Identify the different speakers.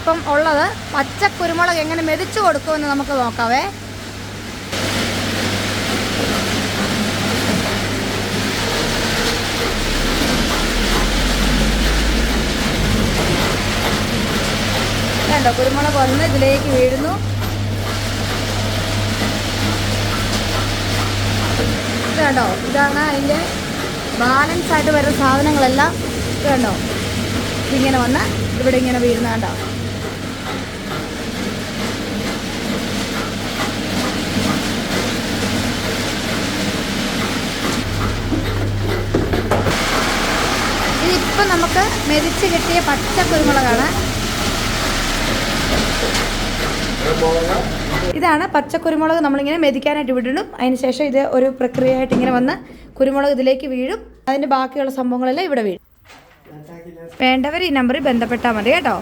Speaker 1: ഇപ്പം ഉള്ളത് പച്ച കുരുമുളക് എങ്ങനെ മെതിച്ചു കൊടുക്കുമെന്ന് നമുക്ക് നോക്കാവേ. കണ്ടോ കുരുമുളക് വന്ന് ഇതിലേക്ക് വീഴുന്നു. കേട്ടോ ഇതാണ് അതിന്റെ ബാലൻസ് ആയിട്ട് വരുന്ന സാധനങ്ങളെല്ലാം. കേട്ടോ ഇതിങ്ങനെ വന്ന് ഇവിടെ ഇങ്ങനെ വീഴുന്ന കണ്ടോ. ഇതിപ്പോൾ നമുക്ക് മെതിച്ച് കിട്ടിയ പച്ച കുരുമുളകാണ്. ഇതാണ് പച്ച കുരുമുളക് നമ്മളിങ്ങനെ മെതിക്കാനായിട്ട് വിടണം അതിന് ശേഷം ഇത് ഒരു പ്രക്രിയയായിട്ട് ഇങ്ങനെ വന്ന് കുരുമുളക് ഇതിലേക്ക് വീഴും. അതിന്റെ ബാക്കിയുള്ള സംഭവങ്ങളെല്ലാം ഇവിടെ വീഴും. വേണ്ടവർ ഈ നമ്പറിൽ ബന്ധപ്പെട്ടാൽ മതി കേട്ടോ.